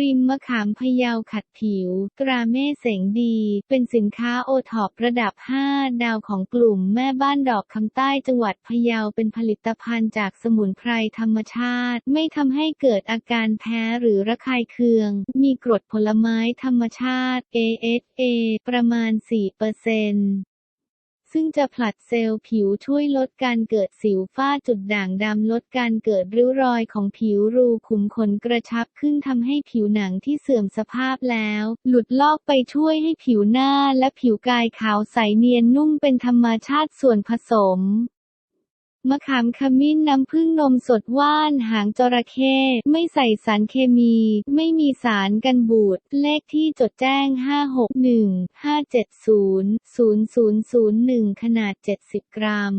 รีมมะขามพยาวขัดผิว ตราเม่เสงดี เป็นสินค้าโอท็อประดับ 5 ดาวของกลุ่มแม่บ้านดอกคำใต้จังหวัดพะเยาเป็นผลิตภัณฑ์จากสมุนไพรธรรมชาติ ไม่ทำให้เกิดอาการแพ้หรือระคายเคือง มีกรดผลไม้ธรรมชาติ AHA ประมาณ 4% ซึ่งจะผลัดเซลล์ผิวช่วยลดการเกิดสิวฝ้าจุดด่างดำลดการเกิดริ้วรอยของผิวรูขุมขนกระชับขึ้นทำให้ผิวหนังที่เสื่อมสภาพแล้ว หลุดลอกไปช่วยให้ผิวหน้าและผิวกายขาวใสเนียนนุ่มเป็นธรรมชาติส่วนผสม มะขามขมิ้นน้ำผึ้งนมสดว่านหางจระเข้ไม่ใส่สารเคมี ไม่มีสารกันบูด เลขที่จดแจ้ง 561 570 0001 ขนาด 70 กรัม